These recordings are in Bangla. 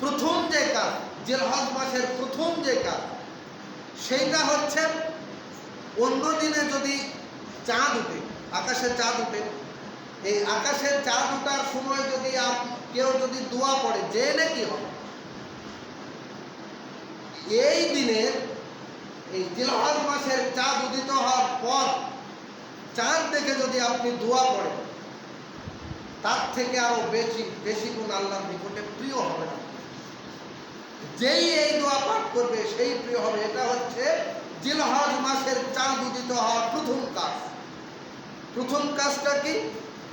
প্রথম যে কাজ জেলহজ মাসের প্রথম যে কাজ, সেইটা হচ্ছে অন্য দিনে যদি চাঁদ উঠে আকাশে চাঁদ উঠে, এই আকাশের চাঁদ ওঠার সময় যদি কেউ যদি দোয়া পড়ে যে নাকি হবে? এই দিনের এই জিলহজ মাসের চাঁদ উদিত হওয়ার পর, চাঁদ দেখে যদি আপনি দোয়া পড়েন, তার থেকে আরও বেশি বেশি গুণ আল্লাহর নিকটে প্রিয় হবে না। যেই এই দোয়া পাঠ করবে, সেই প্রিয় হবে। এটা হচ্ছে জিলহজ মাসের চাঁদ উদিত হওয়ার প্রথম কাজ। প্রথম কাজটা কি?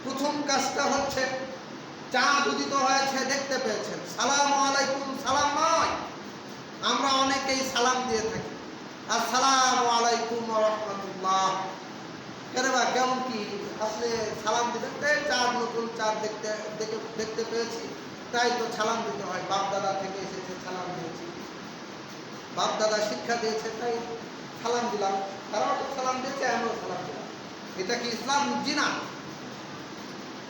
প্রথম কাজটা হচ্ছে চাঁদ উদিত হয়েছে, দেখতে পেয়েছেন। সালাম আলাইকুম, সালাম নয় আমরা অনেকেই সালাম দিয়ে থাকি। আসসালামু আলাইকুম রহমতুল্লাহ। কেন বা কেমন কি? আপনি সালাম দিতে চাঁদ, নতুন চাঁদ দেখতে দেখতে পেয়েছি। তাই তো সালাম দিতে হয়। বাপ দাদা থেকে এসেছে সালাম বাপ দাদা শিক্ষা দিয়েছে, তাই সালাম দিলাম। তারাও তো সালাম দিয়েছে, আমিও সালাম দিলাম। এটা কি ইসলাম জি না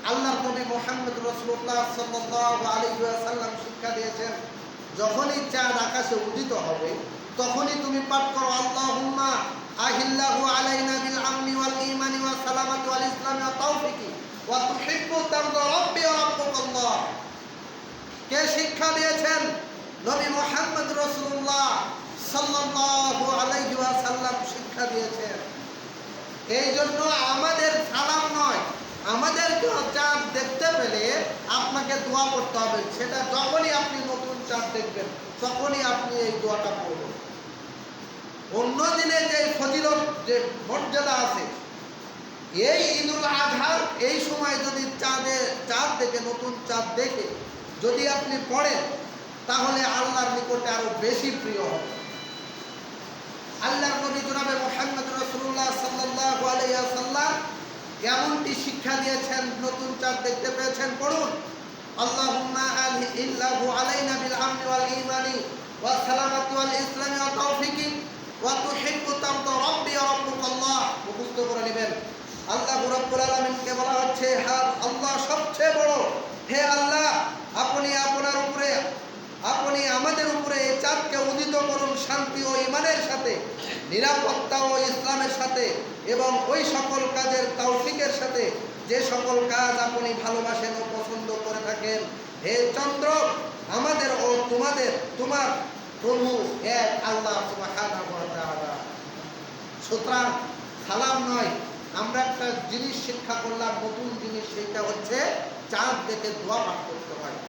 আল্লাহর নবী মোহাম্মদ রসুল্লাহ ওয়াসাল্লাম শিক্ষা দিয়েছেন, যখনই চাঁদ আকাশে উদিত হবে, তখনই তুমি পাঠ করো, আল্লাহুম্মা আহিল্লাহু আলাইনা বিল আমনি ওয়াল ওয়াস সালামাতি ওয়াল ইসলামি ওয়া তাওফিকি ওয়া তুহিব্বু তারদা ওয়া কে শিক্ষা দিয়েছেন? নবী মোহাম্মদ রসুল্লাহ সাল্লাল্লাহু আলাইহি ওয়াসাল্লাম শিক্ষা দিয়েছেন। এই জন্য আমাদের সালাম নয় আমাদের চাঁদ দেখতে পেলে আপনাকে দোয়া করতে হবে। সেটা যখনই আপনি নতুন চাঁদ দেখবেন, তখনই আপনি এই দোয়াটা করবেন অন্য দিনে যে ফজিলত, যে মর্যাদা আছে, এই ঈদুল আজহার, এই সময় যদি চাঁদে, চাঁদ দেখে, নতুন চাঁদ দেখে যদি আপনি পড়েন তাহলে আল্লাহর নিকটে আরও বেশি প্রিয় হবে। আল্লাহর নবী জনাবে মোহাম্মদ রসুল্লাহ আলাইহি ওয়াসাল্লাম এমনটি শিক্ষা দিয়েছেন, নতুন চাঁদ দেখতে পেয়েছেন, পড়ুন। আল্লাহুম্মা আলহি ইল্লাহু আলাইনা বিল আমনি ওয়াল ঈমানি ওয়াস সালামাতি ওয়াল ইসলামি ওয়া তাওফিকি ওয়া তুহিব্বু তারদা রাব্বি ওয়া রাব্বুকাল্লাহ। মুখস্থ করে নেবেন। আল্লাহ রাব্বুল আলামিনকে বলা হচ্ছে হ্যাঁ আল্লাহ সবচেয়ে বড় হে আল্লাহ আপনি আপনার উপরে আপনি আমাদের চাঁদকে উদিত করুন শান্তি ও ইমানের সাথে, নিরাপত্তা ও ইসলামের সাথে এবং ওই সকল কাজের তৌফিকের সাথে, যে সকল কাজ আপনি ভালোবাসেন ও পছন্দ করে থাকেন, হে চন্দ্র, আমাদের ও তোমাদের, তোমার প্রভু এক আল্লাহ সুতরাং সালাম নয়, আমরা একটা জিনিস শিক্ষা করলাম, নতুন জিনিস, সেটা হচ্ছে চাঁদ দেখে দোয়া পাঠ করতে হয়।